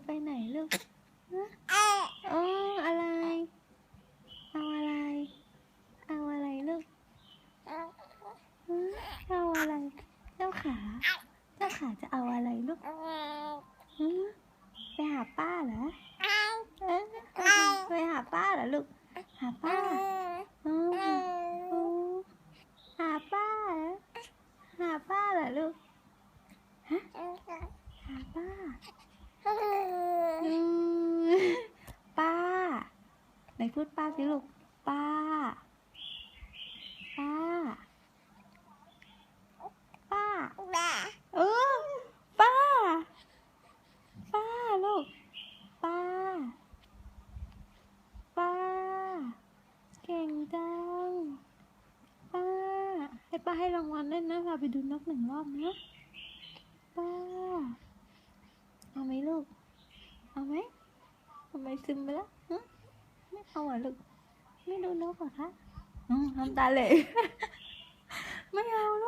จะไปไหนลูกฮะเอออะไร เอาอะไร เอาอะไรลูกฮะเอาอะไร เจ้าขา เจ้าขาจะเอาอะไรลูกฮะไปหาป้าเหรอเอ๊ะไปหาป้าเหรอลูก หาป้าอ๋อหาอ๋อหาป้าเหรอหาป้าเหรอลูก ฮะ หาป้า อืมป้าไหน พูดป้าสิลูก ป้า ป้า ป้า เออ ป้า ป้าลูก ป้า ป้า เก่งจัง ป้า ให้ป้าให้รางวัลด้วยนะพาไปดูนกหนึ่งรอบนะ ป้า เอาไหมลูก เอาไหมทำไมซึมไปแล้วฮะ ไม่เอาเหรอลูก ไม่ดูนกเหรอคะอืมทำตาเหล่ไม่เอาลูกไม่